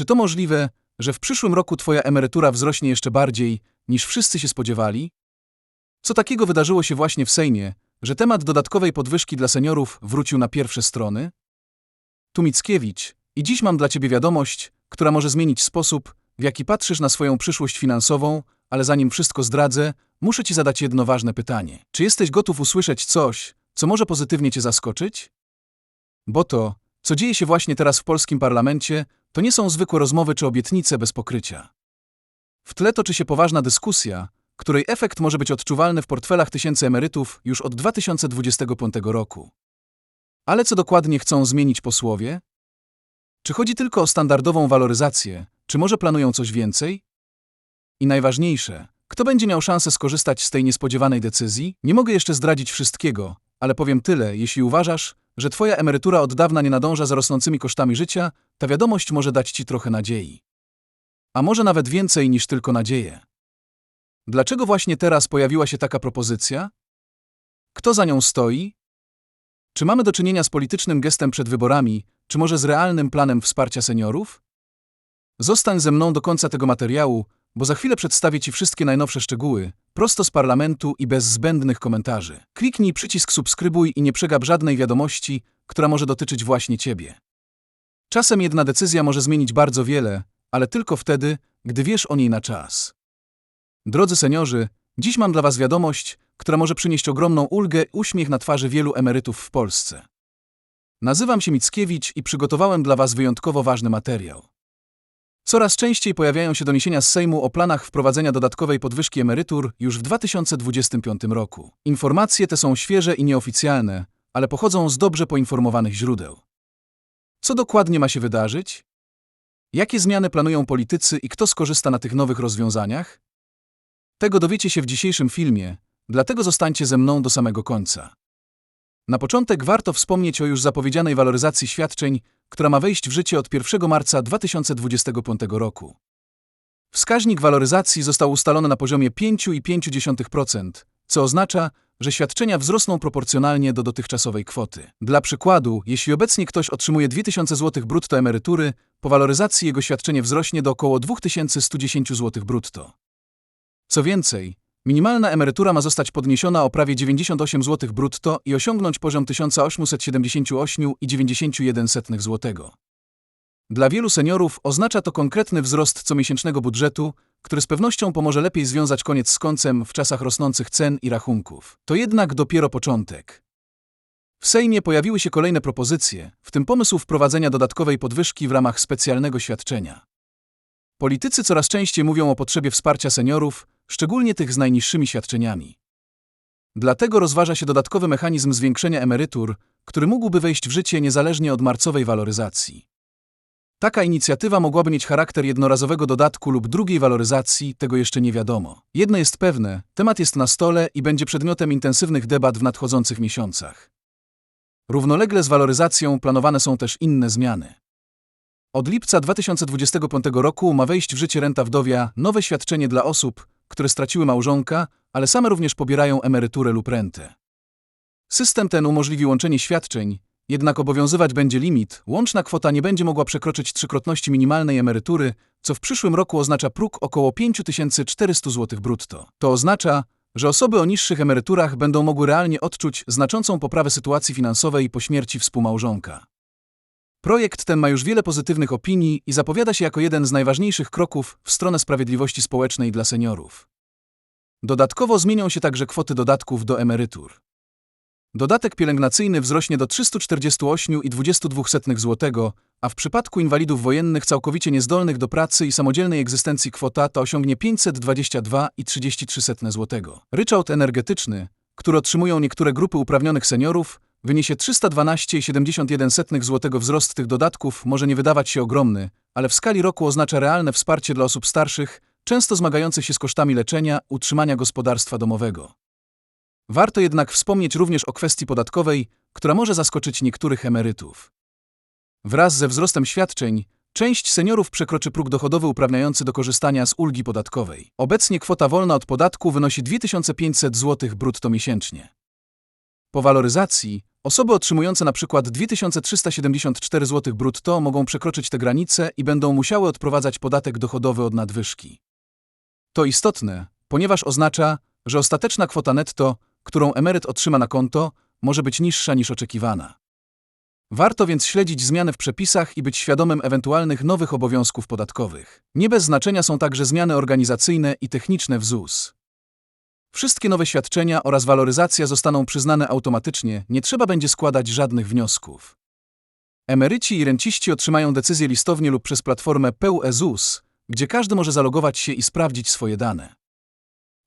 Czy to możliwe, że w przyszłym roku Twoja emerytura wzrośnie jeszcze bardziej, niż wszyscy się spodziewali? Co takiego wydarzyło się właśnie w Sejmie, że temat dodatkowej podwyżki dla seniorów wrócił na pierwsze strony? Tu Mickiewicz i dziś mam dla Ciebie wiadomość, która może zmienić sposób, w jaki patrzysz na swoją przyszłość finansową, ale zanim wszystko zdradzę, muszę Ci zadać jedno ważne pytanie. Czy jesteś gotów usłyszeć coś, co może pozytywnie Cię zaskoczyć? Bo to, co dzieje się właśnie teraz w polskim parlamencie, to nie są zwykłe rozmowy czy obietnice bez pokrycia. W tle toczy się poważna dyskusja, której efekt może być odczuwalny w portfelach tysięcy emerytów już od 2025 roku. Ale co dokładnie chcą zmienić posłowie? Czy chodzi tylko o standardową waloryzację, czy może planują coś więcej? I najważniejsze, kto będzie miał szansę skorzystać z tej niespodziewanej decyzji? Nie mogę jeszcze zdradzić wszystkiego, ale powiem tyle, jeśli uważasz, że Twoja emerytura od dawna nie nadąża za rosnącymi kosztami życia, ta wiadomość może dać Ci trochę nadziei. A może nawet więcej niż tylko nadzieję. Dlaczego właśnie teraz pojawiła się taka propozycja? Kto za nią stoi? Czy mamy do czynienia z politycznym gestem przed wyborami, czy może z realnym planem wsparcia seniorów? Zostań ze mną do końca tego materiału, bo za chwilę przedstawię Ci wszystkie najnowsze szczegóły, prosto z parlamentu i bez zbędnych komentarzy. Kliknij przycisk subskrybuj i nie przegap żadnej wiadomości, która może dotyczyć właśnie Ciebie. Czasem jedna decyzja może zmienić bardzo wiele, ale tylko wtedy, gdy wiesz o niej na czas. Drodzy seniorzy, dziś mam dla Was wiadomość, która może przynieść ogromną ulgę i uśmiech na twarzy wielu emerytów w Polsce. Nazywam się Mickiewicz i przygotowałem dla Was wyjątkowo ważny materiał. Coraz częściej pojawiają się doniesienia z Sejmu o planach wprowadzenia dodatkowej podwyżki emerytur już w 2025 roku. Informacje te są świeże i nieoficjalne, ale pochodzą z dobrze poinformowanych źródeł. Co dokładnie ma się wydarzyć? Jakie zmiany planują politycy i kto skorzysta na tych nowych rozwiązaniach? Tego dowiecie się w dzisiejszym filmie, dlatego zostańcie ze mną do samego końca. Na początek warto wspomnieć o już zapowiedzianej waloryzacji świadczeń, która ma wejść w życie od 1 marca 2025 roku. Wskaźnik waloryzacji został ustalony na poziomie 5,5%, co oznacza, że świadczenia wzrosną proporcjonalnie do dotychczasowej kwoty. Dla przykładu, jeśli obecnie ktoś otrzymuje 2000 zł brutto emerytury, po waloryzacji jego świadczenie wzrośnie do około 2110 zł brutto. Co więcej, minimalna emerytura ma zostać podniesiona o prawie 98 zł brutto i osiągnąć poziom 1878,91 zł. Dla wielu seniorów oznacza to konkretny wzrost comiesięcznego budżetu, który z pewnością pomoże lepiej związać koniec z końcem w czasach rosnących cen i rachunków. To jednak dopiero początek. W Sejmie pojawiły się kolejne propozycje, w tym pomysł wprowadzenia dodatkowej podwyżki w ramach specjalnego świadczenia. Politycy coraz częściej mówią o potrzebie wsparcia seniorów, szczególnie tych z najniższymi świadczeniami. Dlatego rozważa się dodatkowy mechanizm zwiększenia emerytur, który mógłby wejść w życie niezależnie od marcowej waloryzacji. Taka inicjatywa mogłaby mieć charakter jednorazowego dodatku lub drugiej waloryzacji, tego jeszcze nie wiadomo. Jedno jest pewne, temat jest na stole i będzie przedmiotem intensywnych debat w nadchodzących miesiącach. Równolegle z waloryzacją planowane są też inne zmiany. Od lipca 2025 roku ma wejść w życie renta wdowia, nowe świadczenie dla osób, które straciły małżonka, ale same również pobierają emeryturę lub rentę. System ten umożliwi łączenie świadczeń, jednak obowiązywać będzie limit, łączna kwota nie będzie mogła przekroczyć trzykrotności minimalnej emerytury, co w przyszłym roku oznacza próg około 5400 zł brutto. To oznacza, że osoby o niższych emeryturach będą mogły realnie odczuć znaczącą poprawę sytuacji finansowej po śmierci współmałżonka. Projekt ten ma już wiele pozytywnych opinii i zapowiada się jako jeden z najważniejszych kroków w stronę sprawiedliwości społecznej dla seniorów. Dodatkowo zmienią się także kwoty dodatków do emerytur. Dodatek pielęgnacyjny wzrośnie do 348,22 zł, a w przypadku inwalidów wojennych całkowicie niezdolnych do pracy i samodzielnej egzystencji kwota ta osiągnie 522,33 zł. Ryczałt energetyczny, który otrzymują niektóre grupy uprawnionych seniorów, wyniesie 312,71 zł. Wzrost tych dodatków może nie wydawać się ogromny, ale w skali roku oznacza realne wsparcie dla osób starszych, często zmagających się z kosztami leczenia, utrzymania gospodarstwa domowego. Warto jednak wspomnieć również o kwestii podatkowej, która może zaskoczyć niektórych emerytów. Wraz ze wzrostem świadczeń, część seniorów przekroczy próg dochodowy uprawniający do korzystania z ulgi podatkowej. Obecnie kwota wolna od podatku wynosi 2500 zł brutto miesięcznie. Po waloryzacji osoby otrzymujące przykład 2374 zł brutto mogą przekroczyć tę granicę i będą musiały odprowadzać podatek dochodowy od nadwyżki. To istotne, ponieważ oznacza, że ostateczna kwota netto, którą emeryt otrzyma na konto, może być niższa niż oczekiwana. Warto więc śledzić zmiany w przepisach i być świadomym ewentualnych nowych obowiązków podatkowych. Nie bez znaczenia są także zmiany organizacyjne i techniczne w ZUS. Wszystkie nowe świadczenia oraz waloryzacja zostaną przyznane automatycznie, nie trzeba będzie składać żadnych wniosków. Emeryci i renciści otrzymają decyzję listownie lub przez platformę PEU ZUS, gdzie każdy może zalogować się i sprawdzić swoje dane.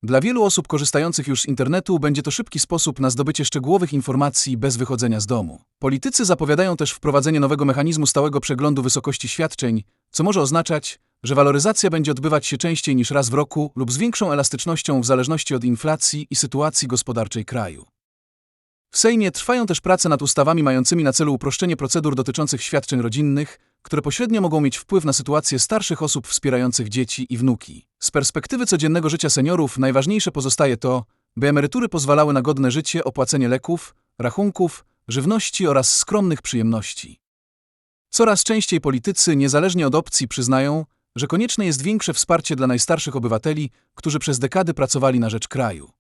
Dla wielu osób korzystających już z internetu będzie to szybki sposób na zdobycie szczegółowych informacji bez wychodzenia z domu. Politycy zapowiadają też wprowadzenie nowego mechanizmu stałego przeglądu wysokości świadczeń, co może oznaczać, że waloryzacja będzie odbywać się częściej niż raz w roku lub z większą elastycznością w zależności od inflacji i sytuacji gospodarczej kraju. W Sejmie trwają też prace nad ustawami mającymi na celu uproszczenie procedur dotyczących świadczeń rodzinnych, które pośrednio mogą mieć wpływ na sytuację starszych osób wspierających dzieci i wnuki. Z perspektywy codziennego życia seniorów najważniejsze pozostaje to, by emerytury pozwalały na godne życie, opłacenie leków, rachunków, żywności oraz skromnych przyjemności. Coraz częściej politycy, niezależnie od opcji, przyznają, że konieczne jest większe wsparcie dla najstarszych obywateli, którzy przez dekady pracowali na rzecz kraju.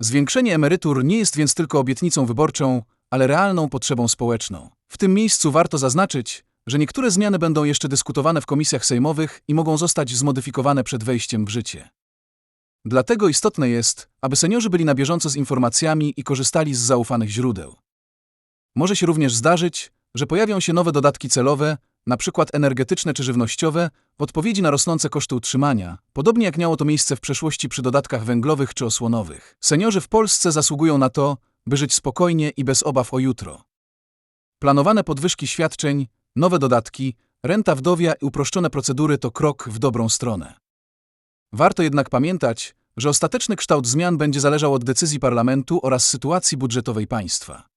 Zwiększenie emerytur nie jest więc tylko obietnicą wyborczą, ale realną potrzebą społeczną. W tym miejscu warto zaznaczyć, że niektóre zmiany będą jeszcze dyskutowane w komisjach sejmowych i mogą zostać zmodyfikowane przed wejściem w życie. Dlatego istotne jest, aby seniorzy byli na bieżąco z informacjami i korzystali z zaufanych źródeł. Może się również zdarzyć, że pojawią się nowe dodatki celowe, np. energetyczne czy żywnościowe, w odpowiedzi na rosnące koszty utrzymania, podobnie jak miało to miejsce w przeszłości przy dodatkach węglowych czy osłonowych. Seniorzy w Polsce zasługują na to, by żyć spokojnie i bez obaw o jutro. Planowane podwyżki świadczeń, nowe dodatki, renta wdowia i uproszczone procedury to krok w dobrą stronę. Warto jednak pamiętać, że ostateczny kształt zmian będzie zależał od decyzji parlamentu oraz sytuacji budżetowej państwa.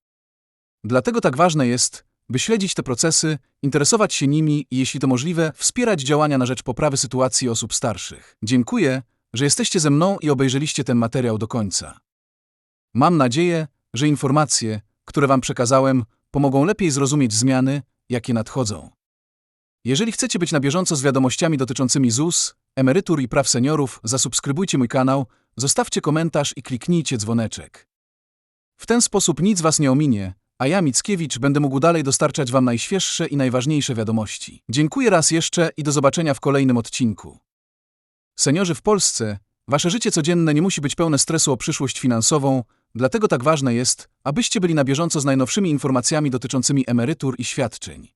Dlatego tak ważne jest, by śledzić te procesy, interesować się nimi i, jeśli to możliwe, wspierać działania na rzecz poprawy sytuacji osób starszych. Dziękuję, że jesteście ze mną i obejrzeliście ten materiał do końca. Mam nadzieję, że informacje, które Wam przekazałem, pomogą lepiej zrozumieć zmiany, jakie nadchodzą. Jeżeli chcecie być na bieżąco z wiadomościami dotyczącymi ZUS, emerytur i praw seniorów, zasubskrybujcie mój kanał, zostawcie komentarz i kliknijcie dzwoneczek. W ten sposób nic Was nie ominie, a ja, Mickiewicz, będę mógł dalej dostarczać Wam najświeższe i najważniejsze wiadomości. Dziękuję raz jeszcze i do zobaczenia w kolejnym odcinku. Seniorzy w Polsce, Wasze życie codzienne nie musi być pełne stresu o przyszłość finansową, dlatego tak ważne jest, abyście byli na bieżąco z najnowszymi informacjami dotyczącymi emerytur i świadczeń.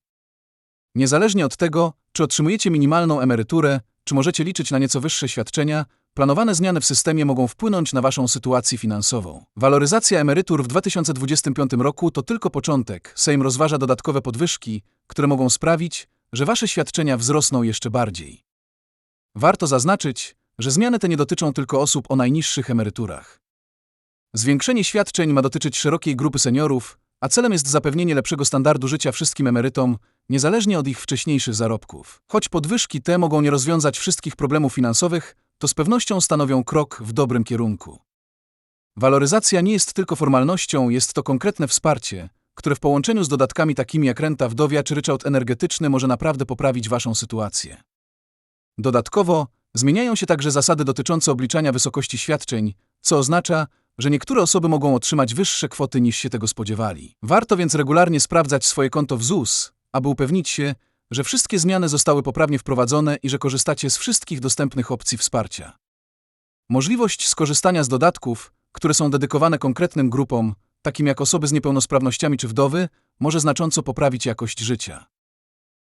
Niezależnie od tego, czy otrzymujecie minimalną emeryturę, czy możecie liczyć na nieco wyższe świadczenia, planowane zmiany w systemie mogą wpłynąć na Waszą sytuację finansową. Waloryzacja emerytur w 2025 roku to tylko początek. Sejm rozważa dodatkowe podwyżki, które mogą sprawić, że Wasze świadczenia wzrosną jeszcze bardziej. Warto zaznaczyć, że zmiany te nie dotyczą tylko osób o najniższych emeryturach. Zwiększenie świadczeń ma dotyczyć szerokiej grupy seniorów, a celem jest zapewnienie lepszego standardu życia wszystkim emerytom, niezależnie od ich wcześniejszych zarobków. Choć podwyżki te mogą nie rozwiązać wszystkich problemów finansowych, to z pewnością stanowią krok w dobrym kierunku. Waloryzacja nie jest tylko formalnością, jest to konkretne wsparcie, które w połączeniu z dodatkami takimi jak renta wdowia czy ryczałt energetyczny może naprawdę poprawić Waszą sytuację. Dodatkowo zmieniają się także zasady dotyczące obliczania wysokości świadczeń, co oznacza, że niektóre osoby mogą otrzymać wyższe kwoty niż się tego spodziewali. Warto więc regularnie sprawdzać swoje konto w ZUS, aby upewnić się, że wszystkie zmiany zostały poprawnie wprowadzone i że korzystacie z wszystkich dostępnych opcji wsparcia. Możliwość skorzystania z dodatków, które są dedykowane konkretnym grupom, takim jak osoby z niepełnosprawnościami czy wdowy, może znacząco poprawić jakość życia.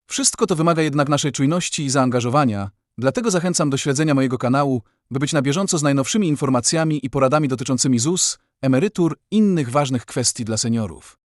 Wszystko to wymaga jednak naszej czujności i zaangażowania, dlatego zachęcam do śledzenia mojego kanału, by być na bieżąco z najnowszymi informacjami i poradami dotyczącymi ZUS, emerytur innych ważnych kwestii dla seniorów.